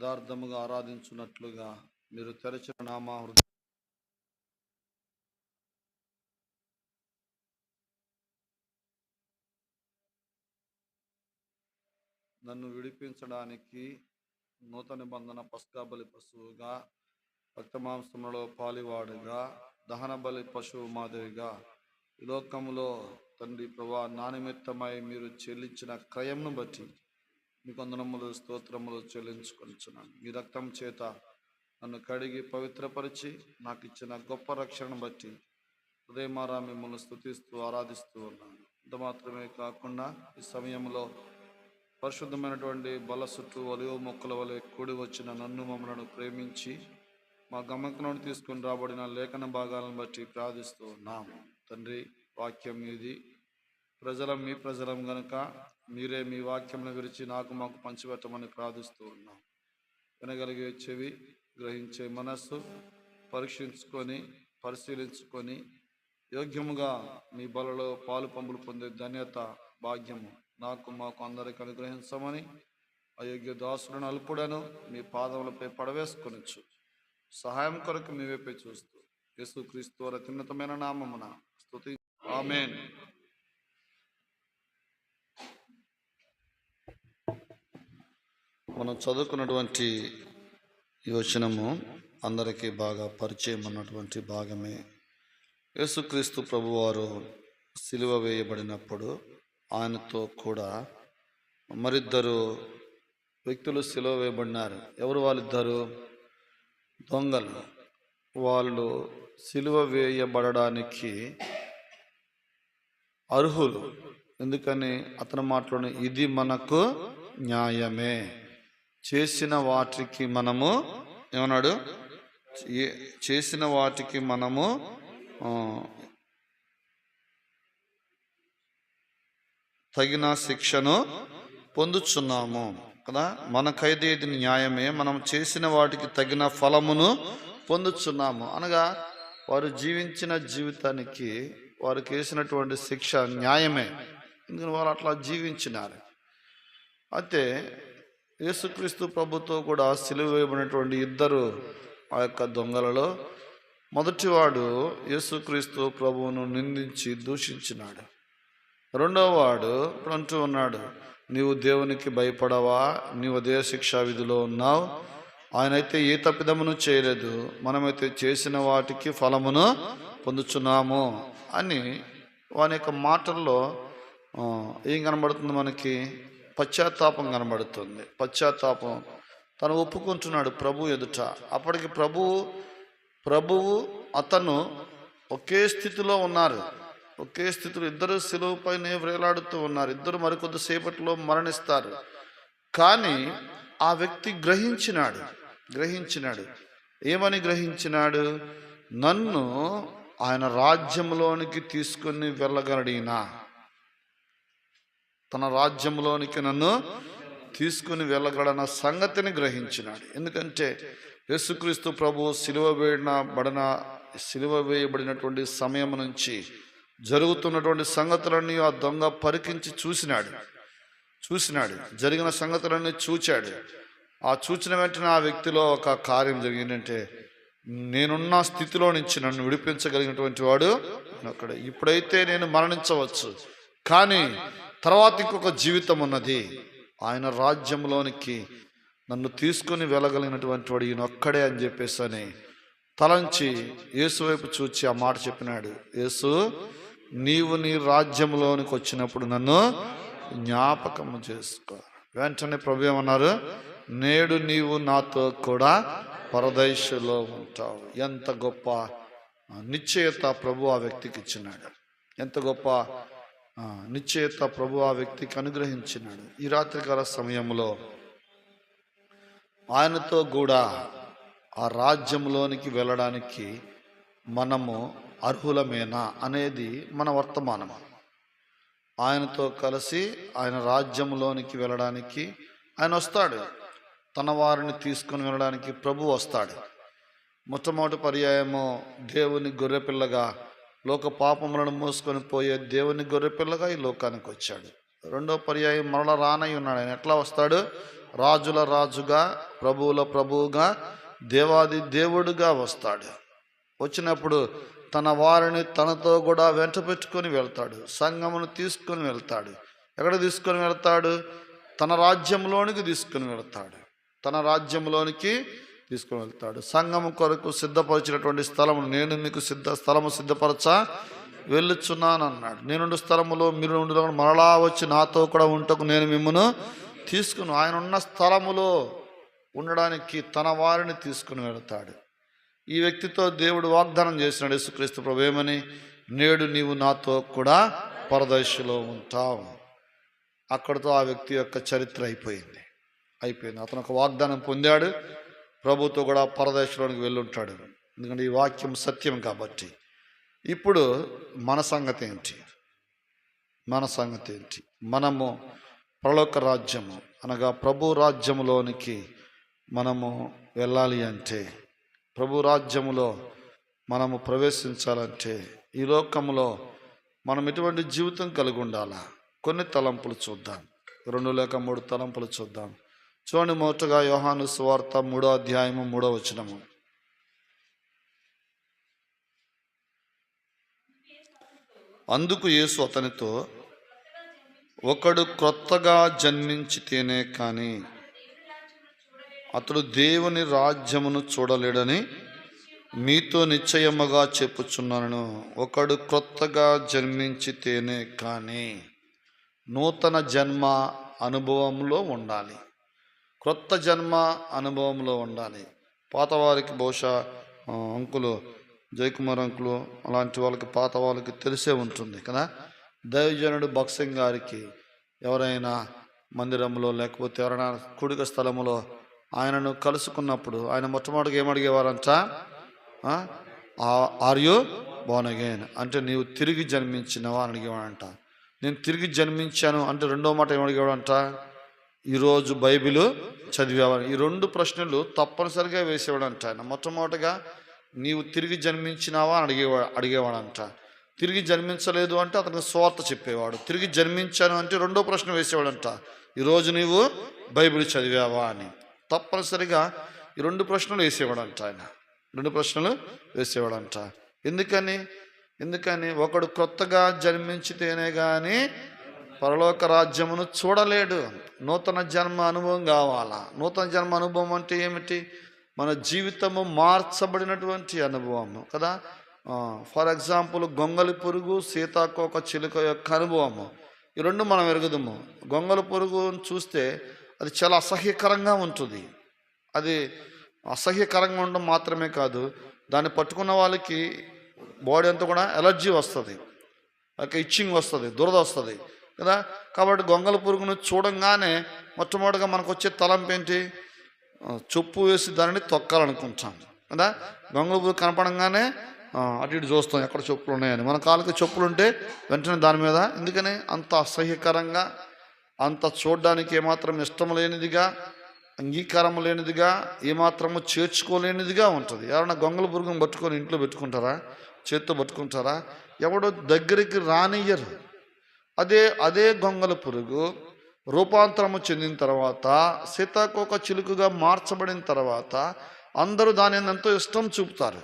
యథార్థముగా ఆరాధించున్నట్లుగా మీరు తెరచిన నామా హృదయ నన్ను విడిపించడానికి నూతన బంధన పస్కాబలి పశువుగా రక్తమాంసములో పాలివాడుగా దహన బలి పశువు మాదిరిగా లోకంలో తండ్రి ప్రభా నా నిమిత్తమై మీరు చెల్లించిన క్రయంను బట్టి మీ వందనములు స్తోత్రములు చెల్లించుకొనిచున్నాను. మీ రక్తం చేత నన్ను కడిగి పవిత్రపరిచి నాకు ఇచ్చిన గొప్ప రక్షణను బట్టి హృదయమారా మిమ్మల్ని స్థుతిస్తూ ఆరాధిస్తూ ఉన్నాను. ఇంత మాత్రమే కాకుండా ఈ సమయంలో పరిశుద్ధమైనటువంటి బల చుట్టూ ఒలివ మొక్కల వలె కూడి వచ్చిన నన్ను మమ్మలను ప్రేమించి మా గమకంలోని తీసుకుని రాబడిన లేఖన భాగాలను బట్టి ప్రార్థిస్తూ ఉన్నాము. తండ్రి వాక్యం ఇది. ప్రజలం మీ ప్రజలం గనుక మీరే మీ వాక్యంను విరిచి నాకు మాకు పంచిపెట్టమని ప్రార్థిస్తూ ఉన్నాం. వినగలిగే చెవి గ్రహించే మనస్సు పరీక్షించుకొని పరిశీలించుకొని యోగ్యముగా మీ బలలో పాలు పంపులు పొందే ధన్యత భాగ్యము నాకు మాకు అందరికి అనుగ్రహించమని అయోగ్య దాసులను అల్పుడను మీ పాదములపై పడవేసుకొనొచ్చు. సహాయం కొరకు మీ వైపే చూస్తూ యేసుక్రీస్తు అత్యున్నతమైన నామమున స్తుతి. ఆమెన్. మనం చదువుకున్నటువంటి యోచనము అందరికీ బాగా పరిచయం ఉన్నటువంటి భాగమే. యేసుక్రీస్తు ప్రభువారు సిలువ వేయబడినప్పుడు ఆయనతో కూడా మరిద్దరు వ్యక్తులు సిలువ వేయబడినారు. ఎవరు వాళ్ళిద్దరు? దొంగలు. వాళ్ళు సిలువ వేయబడడానికి అర్హులు. ఎందుకని? అతని మాటలోనే ఇది మనకు న్యాయమే. చేసిన వాటికి మనము ఏమన్నాడు? ఏ- చేసిన వాటికి మనము తగిన శిక్షను పొందుచున్నాము కదా? మన ఇది న్యాయమే మనం చేసిన వాటికి తగిన ఫలమును పొందుచున్నాము. అనగా వారు జీవించిన జీవితానికి వారికి వేసినటువంటి శిక్ష న్యాయమే. ఎందుకని వారు అట్లా జీవించినారు? అయితే యేసుక్రీస్తు ప్రభుతో కూడా సిలువ వేయబడినటువంటి ఇద్దరు ఆ యొక్క దొంగలలో మొదటివాడు యేసుక్రీస్తు ప్రభువును నిందించి దూషించినాడు. రెండవ వాడు ఇప్పుడు అంటూ ఉన్నాడు నీవు దేవునికి భయపడవా? నీవు అదే శిక్షా విధిలో ఉన్నావు. ఆయన అయితే ఏ తప్పిదమును చేయలేదు. మనమైతే చేసిన వాటికి ఫలమును పొందుచున్నాము. అని వాని యొక్క మాటల్లో ఏం కనబడుతుంది మనకి? పశ్చాత్తాపం కనబడుతుంది. పశ్చాత్తాపం. తను ఒప్పుకుంటున్నాడు ప్రభు ఎదుట. అప్పటికి ప్రభువు ప్రభువు అతను ఒకే స్థితిలో ఉన్నారు. ఒకే స్థితిలో ఇద్దరు సెలవుపైనే వేలాడుతూ ఉన్నారు. ఇద్దరు మరికొద్దిసేపట్లో మరణిస్తారు. కానీ ఆ వ్యక్తి గ్రహించినాడు. గ్రహించినాడు. ఏమని గ్రహించినాడు? నన్ను ఆయన రాజ్యంలోనికి తీసుకుని వెళ్ళగలడినా తన రాజ్యంలోనికి నన్ను తీసుకుని వెళ్ళగలన సంగతిని గ్రహించినాడు. ఎందుకంటే యేసుక్రీస్తు ప్రభు సిలువ వేయన బడిన సిలువ వేయబడినటువంటి సమయం నుంచి జరుగుతున్నటువంటి సంగతులన్నీ ఆ దొంగ పరికించి చూసినాడు. చూసినాడు. జరిగిన సంగతులన్నీ చూచాడు. ఆ చూచిన వెంటనే ఆ వ్యక్తిలో ఒక కార్యం జరిగిందంటే నేనున్న స్థితిలో నుంచి నన్ను విడిపించగలిగినటువంటి వాడు అక్కడ ఇప్పుడైతే నేను మరణించవచ్చు. కానీ తర్వాత ఇంకొక జీవితం ఉన్నది. ఆయన రాజ్యంలోనికి నన్ను తీసుకొని వెళ్ళగలిగినటువంటి వాడు ఈయన ఒక్కడే అని చెప్పేసి అని తలంచి యేసు వైపు చూచి ఆ మాట చెప్పినాడు. యేసు నీవు నీ రాజ్యంలోనికి వచ్చినప్పుడు నన్ను జ్ఞాపకము చేసుకో. వెంటనే ప్రభు ఏమన్నారు? నేడు నీవు నాతో కూడా పరదేశంలో ఉంటావు. ఎంత గొప్ప నిశ్చయత ప్రభు ఆ వ్యక్తికి ఇచ్చినాడు. ఎంత గొప్ప నిశ్చేత ప్రభు ఆ వ్యక్తికి అనుగ్రహించినాడు. ఈ రాత్రికాల సమయంలో ఆయనతో కూడా ఆ రాజ్యంలోనికి వెళ్ళడానికి మనము అర్హులమేనా అనేది మన వర్తమానం ఆయనతో కలిసి ఆయన రాజ్యంలోనికి వెళ్ళడానికి ఆయన వస్తాడు. తన వారిని తీసుకొని వెళ్ళడానికి ప్రభు వస్తాడు. మొట్టమొదటి పర్యాయము దేవుని గొర్రెపిల్లగా లోక పాపములను మోసుకొని పోయే దేవుని గొర్రెపిల్లగా ఈ లోకానికి వచ్చాడు. రెండో పర్యాయం మరల రానై ఉన్నాడు. ఆయన ఎట్లా వస్తాడు? రాజుల రాజుగా ప్రభువుల ప్రభువుగా దేవాది దేవుడుగా వస్తాడు. వచ్చినప్పుడు తన వారిని తనతో కూడా వెంట పెట్టుకొని వెళ్తాడు. సంఘమును తీసుకొని వెళ్తాడు. ఎక్కడ తీసుకొని వెళ్తాడు? తన రాజ్యంలోనికి తీసుకొని వెళ్తాడు. తన రాజ్యంలోనికి తీసుకుని వెళ్తాడు సంఘము కొరకు సిద్ధపరిచినటువంటి స్థలము నేను మీకు సిద్ధ స్థలము సిద్ధపరచ వెళ్ళుచున్నాను అన్నాడు నేనుండు స్థలములో మీరు మరలా వచ్చి నాతో కూడా ఉంటకు నేను మిమ్మను తీసుకుని. ఆయన ఉన్న స్థలములో ఉండడానికి తన వారిని తీసుకుని వెళతాడు. ఈ వ్యక్తితో దేవుడు వాగ్దానం చేసినాడు యేసుక్రీస్తు ప్రభు ఏమని? నేడు నీవు నాతో కూడా పరదశలో ఉంటావు. అక్కడితో ఆ వ్యక్తి యొక్క చరిత్ర అయిపోయింది. అయిపోయింది. అతను ఒక వాగ్దానం పొందాడు. ప్రభుతో కూడా పరదేశంలోనికి వెళ్ళుంటాడు. ఎందుకంటే ఈ వాక్యం సత్యం కాబట్టి. ఇప్పుడు మన సంగతి ఏంటి? మన సంగతి ఏంటి? మనము ప్రలోక రాజ్యము అనగా ప్రభు రాజ్యములోనికి మనము వెళ్ళాలి అంటే ప్రభు రాజ్యములో మనము ప్రవేశించాలంటే ఈ లోకంలో మనం ఎటువంటి జీవితం కలిగి ఉండాలా? కొన్ని తలంపులు చూద్దాం. రెండు లేక మూడు తలంపులు చూద్దాం. చూడండి మొదటగా యోహాను స్వార్త మూడో అధ్యాయము మూడో వచనము. అందుకు యేసు అతనితో ఒకడు క్రొత్తగా జన్మించితేనే కానీ అతడు దేవుని రాజ్యమును చూడలేడని మీతో నిశ్చయముగా చెప్పుచున్నాను. ఒకడు క్రొత్తగా జన్మించితేనే కానీ నూతన జన్మ అనుభవంలో ఉండాలి. క్రొత్త జన్మ అనుభవంలో ఉండాలి. పాతవారికి బహుశా అంకులు జయకుమార్ అంకులు అలాంటి వాళ్ళకి పాత వాళ్ళకి తెలిసే ఉంటుంది కదా. దైవజనుడు భక్సింగ్ గారికి ఎవరైనా మందిరంలో లేకపోతే ఎవరైనా కుడిక స్థలములో ఆయనను కలుసుకున్నప్పుడు ఆయన మొట్టమొదటిగా ఏమడిగేవారంట? Are you born again? అంటే నీవు తిరిగి జన్మించినవా? అని అడిగేవాడంట. నేను తిరిగి జన్మించాను అంటే రెండో మాట ఏమడిగేవాడంట? ఈరోజు బైబిల్ చదివేవాడు. ఈ రెండు ప్రశ్నలు తప్పనిసరిగా వేసేవాడంట ఆయన. మొట్టమొదటిగా నీవు తిరిగి జన్మించినావా? అని అడిగేవా అడిగేవాడంట. తిరిగి జన్మించలేదు అంటే అతనికి స్వార్థ చెప్పేవాడు. తిరిగి జన్మించాను అంటే రెండో ప్రశ్న వేసేవాడంట. ఈరోజు నీవు బైబిల్ చదివావా? అని. తప్పనిసరిగా ఈ రెండు ప్రశ్నలు వేసేవాడంట ఆయన. రెండు ప్రశ్నలు వేసేవాడంట. ఎందుకని? ఎందుకని? ఒకడు కొత్తగా జన్మించితేనే కానీ పరలోక రాజ్యమును చూడలేడు. నూతన జన్మ అనుభవం కావాలా? నూతన జన్మ అనుభవం అంటే ఏమిటి? మన జీవితము మార్చబడినటువంటి అనుభవము కదా? ఫర్ ఎగ్జాంపుల్ గొంగలి పురుగు సీతాకోక చిలుక యొక్క అనుభవము. ఈ రెండు మనం ఎరుగుదాము. గొంగలి పురుగును చూస్తే అది చాలా అసహ్యకరంగా ఉంటుంది. అది అసహ్యకరంగా ఉండడం మాత్రమే కాదు దాన్ని పట్టుకున్న వాళ్ళకి బాడీ అంతా కూడా ఎలర్జీ వస్తుంది. ఒక ఇచ్చింగ్ వస్తుంది దురద వస్తుంది. కదా? కాబట్టి గొంగల పురుగును చూడంగానే మొట్టమొదటిగా మనకు వచ్చే తలంపు ఏంటి చొప్పు వేసి దానిని తొక్కాలనుకుంటాం కదా? గొంగల పురుగు కనపడంగానే అటు ఇటు చూస్తాం ఎక్కడ చెప్పులు ఉన్నాయని. మన కాళ్ళకి చెప్పులు ఉంటే వెంటనే దాని మీద. ఎందుకని? అంత అసహ్యకరంగా అంత చూడడానికి ఏమాత్రం ఇష్టం లేనిదిగా అంగీకారం లేనిదిగా ఏమాత్రము చేర్చుకోలేనిదిగా ఉంటుంది. ఎవరైనా గొంగల పురుగును పట్టుకొని ఇంట్లో పెట్టుకుంటారా? చేత్తో పట్టుకుంటారా? ఎవడో దగ్గరికి రానియ్యరు. అదే అదే గొంగల పురుగు రూపాంతరము చెందిన తర్వాత సీతాకోక చిలుకగా మార్చబడిన తర్వాత అందరూ దాని ఎంతో ఇష్టం చూపుతారు.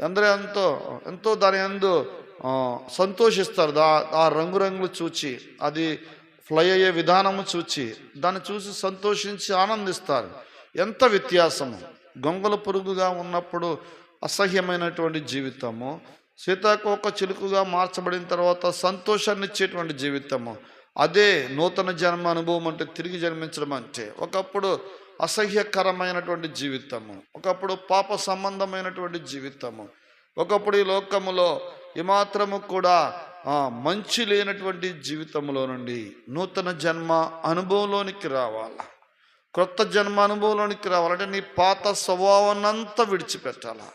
అందరూ ఎంతో ఎంతో దాని ఎందు సంతోషిస్తారు. దా ఆ రంగురంగులు చూచి అది ఫ్లై అయ్యే విధానము చూచి దాన్ని చూసి సంతోషించి ఆనందిస్తారు. ఎంత వ్యత్యాసము! గొంగల పురుగుగా ఉన్నప్పుడు అసహ్యమైనటువంటి జీవితము సీతాకోక చిలుకగా మార్చబడిన తర్వాత సంతోషాన్ని ఇచ్చేటువంటి జీవితము. అదే నూతన జన్మ అనుభవం అంటే తిరిగి జన్మించడం అంటే ఒకప్పుడు అసహ్యకరమైనటువంటి జీవితము. ఒకప్పుడు పాప సంబంధమైనటువంటి జీవితము. ఒకప్పుడు ఈ లోకములో ఏమాత్రము కూడా మంచి లేనటువంటి జీవితంలో నుండి నూతన జన్మ అనుభవంలోనికి రావాలా. క్రొత్త జన్మ అనుభవంలోనికి రావాలంటే నీ పాత స్వభావాన్నంతా విడిచిపెట్టాలా.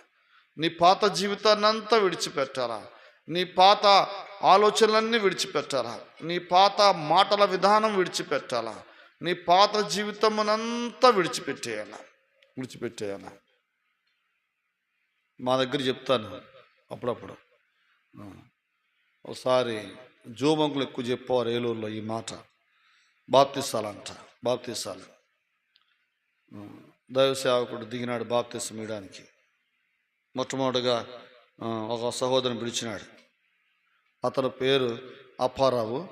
నీ పాత జీవితాన్ని అంతా విడిచిపెట్టాలా? నీ పాత ఆలోచనలన్నీ విడిచిపెట్టాలా? నీ పాత మాటల విధానం విడిచిపెట్టాలా? నీ పాత జీవితమునంతా విడిచిపెట్టేయాలా? విడిచిపెట్టేయాలా? మా దగ్గర చెప్తాను అప్పుడప్పుడు. ఒకసారి జోబంకులు ఎక్కువ చెప్పేవారు ఏలూరులో ఈ మాట. బాప్తిస్తాలంట బాప్తిస్తాలు దైవ సేవకుడు దిగినాడు బాప్తిస్తం ఇవ్వడానికి. మొట్టమొదటిగా ఒక సహోదరుని పిలిచినాడు. అతని పేరు అప్పారావు.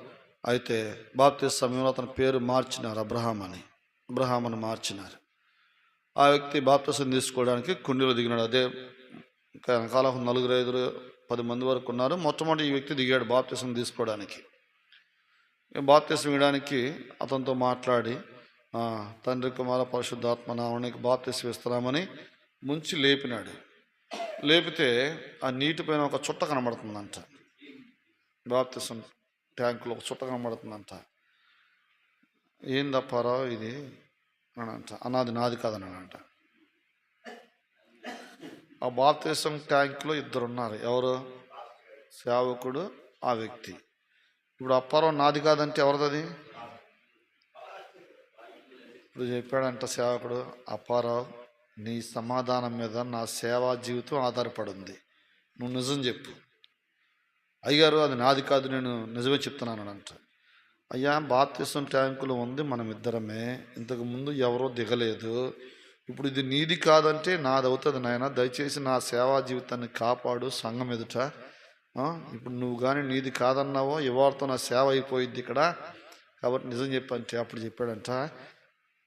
అయితే బాప్తిస్ సమయంలో అతని పేరు మార్చినారు అబ్రహాం అని. అబ్రహాం అని మార్చినారు. ఆ వ్యక్తి బాప్తిసం తీసుకోవడానికి కుండీలో దిగినాడు. అదే ఇంకా వెనకాల నలుగురు ఐదు పది మంది వరకు ఉన్నారు. మొట్టమొదటి ఈ వ్యక్తి దిగాడు బాప్తిసం తీసుకోవడానికి. ఈ బాప్తిసం ఇవ్వడానికి అతనితో మాట్లాడి తండ్రి కుమార పరిశుద్ధాత్మ నామనికి బాప్తిసం ఇస్తున్నామని ముంచి లేపినాడు. లేపితే ఆ నీటి పైన ఒక చుట్ట కనబడుతుందంట. బాప్తిసం ట్యాంకులో ఒక చుట్ట కనబడుతుందంట. ఏందప్పారా ఇది? అని అంట అన్నది నాది కాదని అంట ఆ బాప్తిసం ట్యాంకులో ఇద్దరు ఉన్నారు ఎవరు? సేవకుడు ఆ వ్యక్తి. ఇప్పుడు అప్పారావు నాది కాదంటే ఎవరిది ఇప్పుడు చెప్పాడంట సేవకుడు. అప్పారావు నీ సమాధానం మీద నా సేవా జీవితం ఆధారపడింది. నువ్వు నిజం చెప్పు. అయ్యారు అది నాది కాదు నేను నిజమే చెప్తున్నాను అంట అయ్యా బాప్తీసం ట్యాంకులో ఉంది మనం ఇద్దరమే. ఇంతకు ముందు ఎవరో దిగలేదు. ఇప్పుడు ఇది నీది కాదంటే నాది అవుతుంది నాయన. దయచేసి నా సేవా జీవితాన్ని కాపాడు సంఘం ఎదుట. ఇప్పుడు నువ్వు కానీ నీది కాదన్నావో ఇవాళతో నా సేవ అయిపోయింది ఇక్కడ. కాబట్టి నిజం చెప్పంటే అప్పుడు చెప్పాడంట.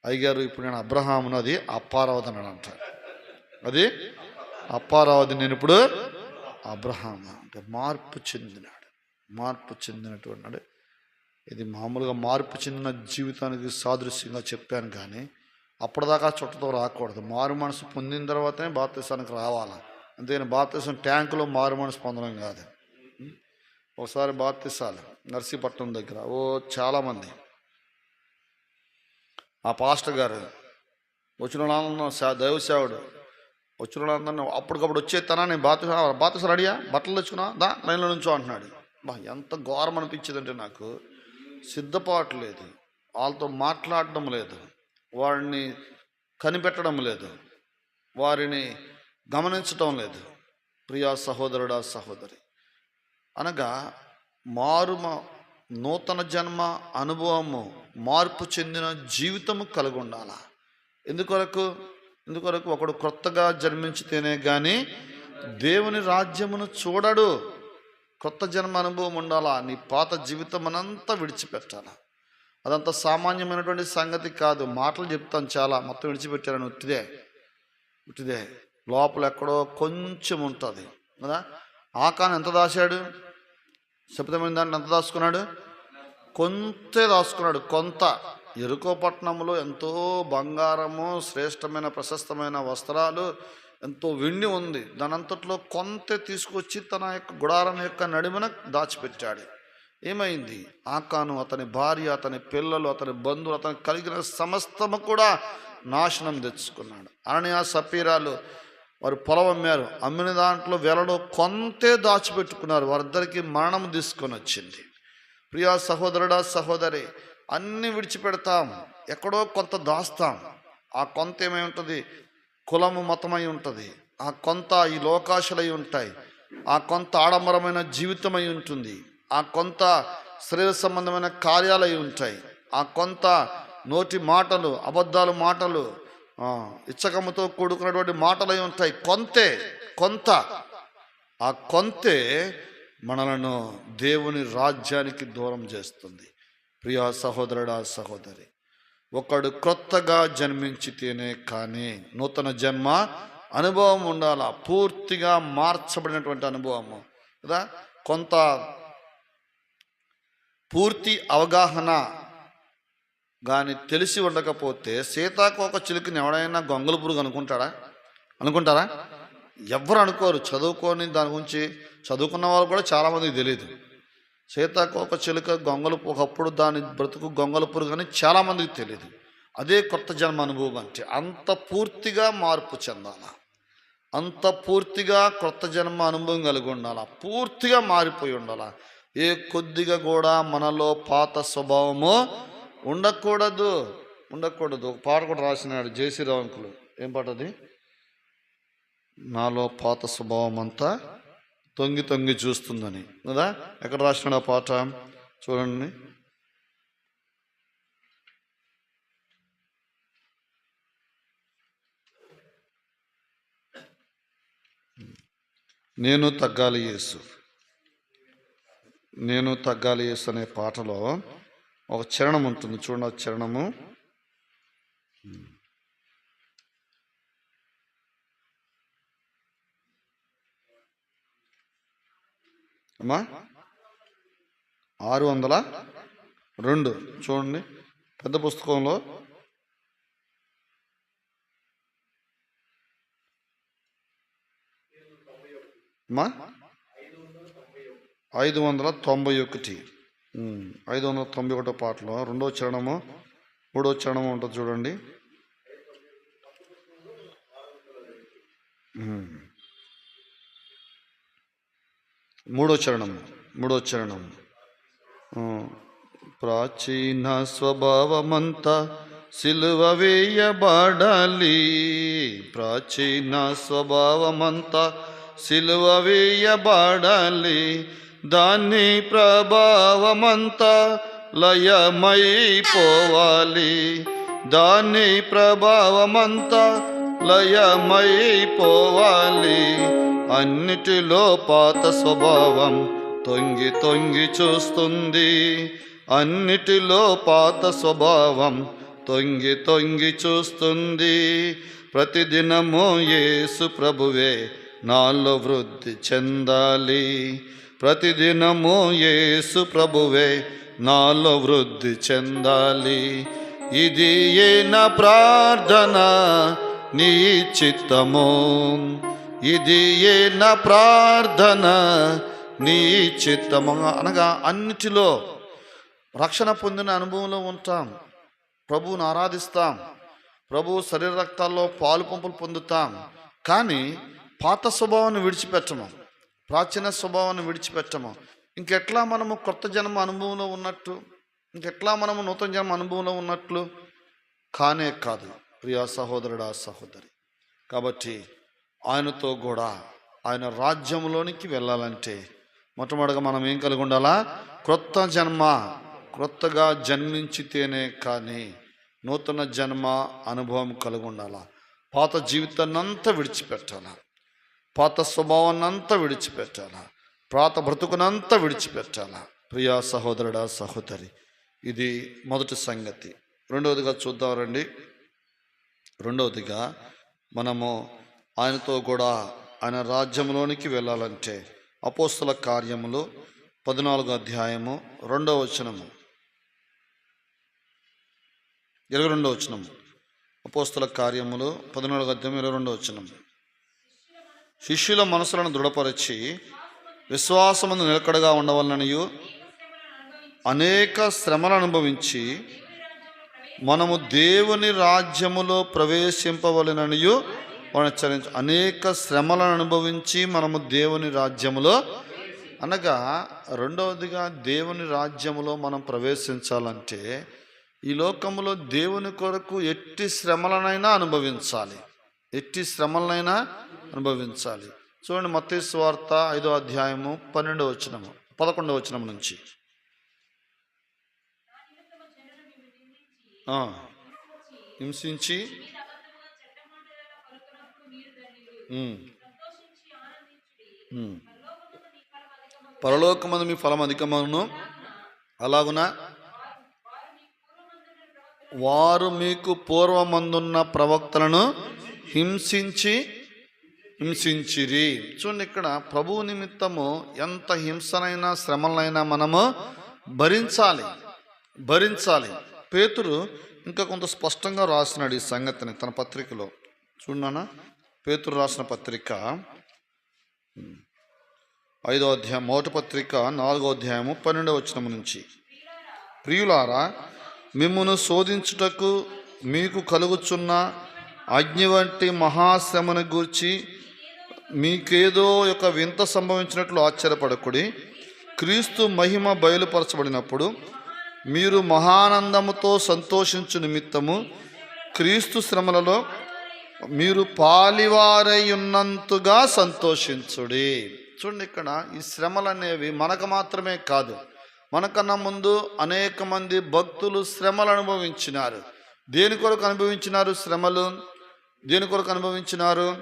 అయ్యారు ఇప్పుడు నేను అబ్రహామును అది అప్పారావతి అంట అది అప్పారావతి నేను ఇప్పుడు అబ్రహాం అంటే మార్పు చెందినాడు. మార్పు చెందినటువంటి ఇది మామూలుగా మార్పు చెందిన జీవితానికి సాదృశ్యంగా చెప్పాను కానీ అప్పటిదాకా చుట్టతో రాకూడదు. మారు మనసు పొందిన తర్వాతనే భారతదేశానికి రావాలి. అంతేగాని భారతదేశం ట్యాంకులో మారు మనసు పొందడం కాదు. ఒకసారి భారతదేశాలు నర్సీపట్నం దగ్గర ఓ చాలామంది ఆ పాస్టర్ గారు వచ్చిన దైవసేవుడు దైవ వచ్చిన అప్పటికప్పుడు వచ్చేస్తానా నేను బాతు బాతుసారు అడియా బట్టలు తెచ్చుకున్నా? దా లైన్లో నుంచో అంటున్నాడు. బా ఎంత ఘోరం అనిపించిందంటే నాకు సిద్ధపాటు లేదు. వాళ్ళతో మాట్లాడడం లేదు. వారిని కనిపెట్టడం లేదు. వారిని గమనించటం లేదు. ప్రియా సహోదరుడా సహోదరి. అనగా మారుమ నూతన జన్మ అనుభవము మార్పు చెందిన జీవితము కలిగి ఉండాల? ఎందుకొరకు? ఎందుకొరకు? ఒకడు క్రొత్తగా జన్మించితేనే కానీ దేవుని రాజ్యమును చూడడు. కొత్త జన్మ అనుభవం ఉండాలా? నీ పాత జీవితం అనంతా విడిచిపెట్టాలా? అదంత సామాన్యమైనటువంటి సంగతి కాదు. మాటలు చెప్తాను చాలా. మొత్తం విడిచిపెట్టారని ఉట్టిదే ఉట్టిదే లోపల ఎక్కడో కొంచెం ఉంటుంది. కదా? ఆకాన్ ఎంత దాచాడు? శబ్దమైన దాన్ని ఎంత దాచుకున్నాడు? కొంతే దాచుకున్నాడు. కొంత. ఎరుకో పట్టణంలో ఎంతో బంగారము శ్రేష్టమైన ప్రశస్తమైన వస్త్రాలు ఎంతో వెండి ఉంది. దానంతట్లో కొంత తీసుకొచ్చి తన యొక్క గుడారం యొక్క నడుమన దాచిపెట్టాడు. ఏమైంది? ఆకాను అతని భార్య అతని పిల్లలు అతని బంధువులు అతనికి కలిగిన సమస్తము కూడా నాశనం తెచ్చుకున్నాడు. అననీయ సపీరాలు వారు పొలం అమ్మారు. అమ్మిన దాంట్లో వెలలో కొంతే దాచిపెట్టుకున్నారు. వారిద్దరికి మరణం తీసుకొని వచ్చింది. ప్రియా సహోదరుడా సహోదరి అన్ని విడిచిపెడతాం. ఎక్కడో కొంత దాస్తాం. ఆ కొంత ఏమై ఉంటుంది? కులము మతమై ఉంటుంది. ఆ కొంత ఈ లోకాశలై ఉంటాయి. ఆ కొంత ఆడంబరమైన జీవితమై ఉంటుంది. ఆ కొంత శరీర సంబంధమైన కార్యాలై ఉంటాయి. ఆ కొంత నోటి మాటలు అబద్ధాలు మాటలు ఇచ్చకమ్మతో ఇచ్చకముతో కూడుకున్నటువంటి మాటలై ఉంటాయి. కొంతే కొంత. ఆ కొంతే మనలను దేవుని రాజ్యానికి దూరం చేస్తుంది. ప్రియా సహోదరుడా సహోదరి ఒకడు క్రొత్తగా జన్మించితేనే కానీ నూతన జన్మ అనుభవం ఉండాల? పూర్తిగా మార్చబడినటువంటి అనుభవము. కదా? కొంత పూర్తి అవగాహన కానీ తెలిసి ఉండకపోతే సీతాకోక చిలుకని ఎవడైనా గొంగల పురుగు అనుకుంటాడా? అనుకుంటారా? ఎవరు అనుకోరు. చదువుకొని దాని గురించి చదువుకున్న వాళ్ళు కూడా చాలామందికి తెలియదు సీతాకోక చిలుక గొంగలు ఒకప్పుడు దాని బ్రతుకు గొంగలు పురుగు అని చాలామందికి తెలియదు అదే కొత్త జన్మ అనుభవం అంటే అంత పూర్తిగా మార్పు చెందాల. అంత పూర్తిగా కొత్త జన్మ అనుభవం కలిగి ఉండాల. పూర్తిగా మారిపోయి ఉండాల. ఏ కొద్దిగా కూడా మనలో పాత స్వభావము ఉండకూడదు. ఉండకూడదు. ఒక పాట కూడా రాసినాడు జేసీ రావంకులు ఏం పాట అది? నాలో పాత స్వభావం అంతా తొంగి తొంగి చూస్తుందని. కదా? ఎక్కడ రాసిన పాట? చూడండి. నేను తగ్గాలి యేసు. నేను తగ్గాలి యేసు అనే పాటలో ఒక చరణం ఉంటుంది. చూడండి ఒక చరణము. అమ్మా? ఆరు వందల రెండు. చూడండి పెద్ద పుస్తకంలో అమ్మా? ఐదు వందల తొంభై ఒకటి. ఐదు వందల తొంభై ఒకటో పాటలో రెండో చరణము మూడో చరణము ఉంటుంది చూడండి. మూడో చరణం మూడో చరణం ప్రాచీన స్వభావమంతా సిలువ వేయబడాలి. ప్రాచీన స్వభావమంతా సిలువ వేయబడాలి. దాని ప్రభావమంతా లయమైపోవాలి. దాని ప్రభావమంతా లయమైపోవాలి. పోవాలి అన్నిటిలో పాత స్వభావం తొంగి తొంగి చూస్తుంది. అన్నిటిలో పాత స్వభావం తొంగి తొంగి చూస్తుంది. ప్రతిదినము యేసు ప్రభువే నాలో వృద్ధి చెందాలి. ప్రతిదినము యేసు ప్రభువే నాలో వృద్ధి చెందాలి. ఇది ఏ నా ప్రార్థన నీ చిత్తము. ఇది ఏ నా ప్రార్థన నీ చిత్తము. అనగా అన్నిటిలో రక్షణ పొందిన అనుభవంలో ఉంటాం. ప్రభువును ఆరాధిస్తాం. ప్రభు శరీర రక్తాల్లో పాలు పంపులు పొందుతాం. కానీ పాత స్వభావాన్ని విడిచిపెట్టము. ప్రాచీన స్వభావాన్ని విడిచిపెట్టము. ఇంకెట్లా మనము కొత్త జన్మ అనుభవంలో ఉన్నట్టు? ఇంకెట్లా మనము నూతన జన్మ అనుభవంలో ఉన్నట్లు? కానే కాదు. ప్రియా సహోదరుడా సహోదరి. కాబట్టి ఆయనతో కూడా ఆయన రాజ్యంలోనికి వెళ్ళాలంటే మొట్టమొదటిగా మనం ఏం కలిగి ఉండాలా? క్రొత్త జన్మ క్రొత్తగా జన్మించితేనే కానీ నూతన జన్మ అనుభవం కలిగి ఉండాలా? పాత జీవితాన్ని అంతా విడిచిపెట్టాలా? పాత స్వభావాన్ని అంతా విడిచిపెట్టాలా? పాత బ్రతుకునంతా విడిచిపెట్టాలా? ప్రియా సహోదరుడా సహోదరి ఇది మొదటి సంగతి. రెండవదిగా చూద్దాం రండి. రెండవదిగా మనము ఆయనతో కూడా ఆయన రాజ్యంలోనికి వెళ్ళాలంటే అపోస్తుల కార్యములు పద్నాలుగు అధ్యాయము రెండవ వచనము. ఇరవై రెండవ వచనము. అపోస్తుల కార్యములు పద్నాలుగు అధ్యాయం ఇరవై రెండవ వచనము. శిష్యుల మనసులను దృఢపరిచి విశ్వాసమును నిలకడగా ఉండవలననియు అనేక శ్రమలు అనుభవించి మనము దేవుని రాజ్యములో ప్రవేశింపవలననియు వాడు అనేక శ్రమలను అనుభవించి మనము దేవుని రాజ్యములో అనగా రెండవదిగా దేవుని రాజ్యములో మనం ప్రవేశించాలంటే ఈ లోకములో దేవుని కొరకు ఎట్టి శ్రమలనైనా అనుభవించాలి. ఎట్టి శ్రమలనైనా అనుభవించాలి. చూడండి మత్తయి వార్త ఐదో అధ్యాయము పన్నెండవ వచనము పదకొండవ వచనం నుంచి. హింసించి పరలోకమందు మీ ఫలం అధికమను అలాగున? వారు మీకు పూర్వమందున్న ప్రవక్తలను హింసించి హింసించిరి. చూడండి ఇక్కడ ప్రభువు నిమిత్తము ఎంత హింసనైనా శ్రమలైనా మనము భరించాలి. భరించాలి. పేతురు ఇంకా కొంత స్పష్టంగా రాసినాడు ఈ సంగతిని తన పత్రికలో. చూడనా పేతురు రాసిన పత్రిక. ఐదో అధ్యాయం మొదటి పత్రిక నాలుగో అధ్యాయము పన్నెండవ వచనము నుంచి. ప్రియులారా మిమ్మను శోధించుటకు మీకు కలుగుచున్న అగ్ని వంటి మహాశ్రమను గూర్చి మీకేదో ఒక వింత సంభవించినట్లు ఆశ్చర్యపడకుడి. క్రీస్తు మహిమ బయలుపరచబడినప్పుడు మీరు మహానందముతో సంతోషించు నిమిత్తము క్రీస్తు శ్రమలలో మీరు పాలివారై ఉన్నంతగా సంతోషించుడి. చూడండి ఇక్కడ ఈ శ్రమలు అనేవి మనకు మాత్రమే కాదు. మనకన్నా ముందు అనేక మంది భక్తులు శ్రమలు అనుభవించినారు. దేని కొరకు అనుభవించినారు శ్రమలు? దేని కొరకు అనుభవించినారు?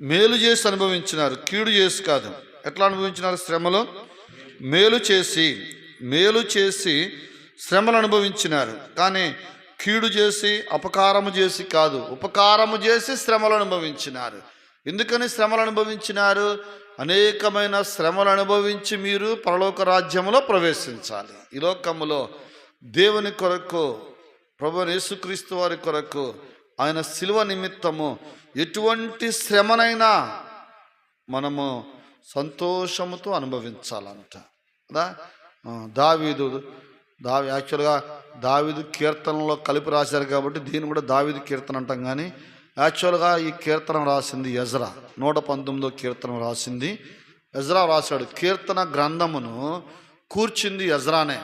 మేలు చేసి అనుభవించినారు. కీడు చేసి కాదు. ఎట్లా అనుభవించినారు శ్రమలు? మేలు చేసి. మేలు చేసి శ్రమలు అనుభవించినారు. కానీ కీడు చేసి అపకారము చేసి కాదు. ఉపకారము చేసి శ్రమలు అనుభవించినారు. ఎందుకని శ్రమలు అనుభవించినారు? అనేకమైన శ్రమలు అనుభవించి మీరు పరలోక రాజ్యములో ప్రవేశించాలి. ఈ లోకములో దేవుని కొరకు ప్రభు యేసుక్రీస్తు వారి కొరకు ఆయన శిలువ నిమిత్తము ఎటువంటి శ్రమనైనా మనము సంతోషముతో అనుభవించాలంట. కదా? దావీదు దావి యాక్చువల్గా దావిదు కీర్తనలో కలిపి రాశారు కాబట్టి దీన్ని కూడా దావిదు కీర్తన అంటాం కానీ యాక్చువల్గా ఈ కీర్తనం రాసింది యజ్రా నూట పంతొమ్మిదో కీర్తనం రాసింది. యజ్రా రాశాడు కీర్తన గ్రంథమును కూర్చింది యజ్రానే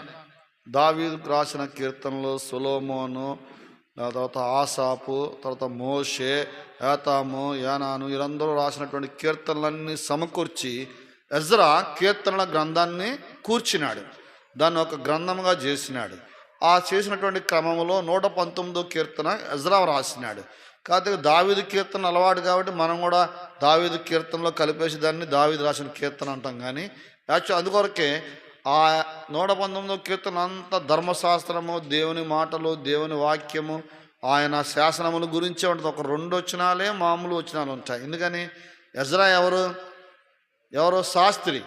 దావీదు రాసిన కీర్తనలు సులోమోను తర్వాత ఆసాపు తర్వాత మోషే ఏతాము యానాను వీరందరూ రాసినటువంటి కీర్తనలన్నీ సమకూర్చి ఎజ్రా కీర్తనల గ్రంథాన్ని కూర్చినాడు. దాన్ని ఒక గ్రంథంగా చేసినాడు. ఆ చేసినటువంటి క్రమంలో నూట పంతొమ్మిదో కీర్తన ఎజ్రా రాసినాడు. కాకపోతే దావిదు కీర్తన అలవాటు కాబట్టి మనం కూడా దావిదు కీర్తనలో కలిపేసి దాన్ని దావిదు రాసిన కీర్తన అంటాం కానీ యాక్చువల్ అందుకొరకే ఆ నూట పంతొమ్మిదో కీర్తన అంతా ధర్మశాస్త్రము దేవుని మాటలు దేవుని వాక్యము ఆయన శాసనముల గురించే ఉంటుంది. ఒక రెండు వచ్చినాలే మామూలు వచనాలు ఉంటాయి. ఎందుకని? ఎజ్రా ఎవరు? ఎవరు? శాస్త్రి.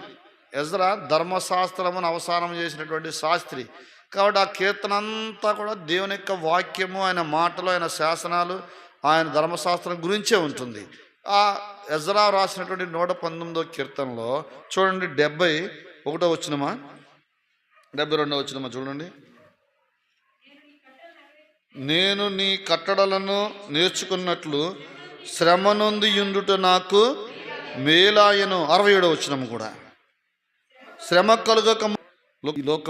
ఎజ్రా ధర్మశాస్త్రమును అవసానం చేసినటువంటి శాస్త్రి. కాబట్టి ఆ కీర్తన అంతా కూడా దేవుని యొక్క వాక్యము ఆయన మాటలు ఆయన శాసనాలు ఆయన ధర్మశాస్త్రం గురించే ఉంటుంది. ఆ ఎజరా రాసినటువంటి నూట పంతొమ్మిదో కీర్తనలో చూడండి డెబ్బై ఒకటో వచ్చినమా డెబ్బై రెండో వచ్చినమా చూడండి. నేను నీ కట్టడలను నేర్చుకున్నట్లు శ్రమ నుండి ఉండుట నాకు మేలాయను. అరవై ఏడో వచ్చినము కూడా. శ్రమ కలుగక లోకం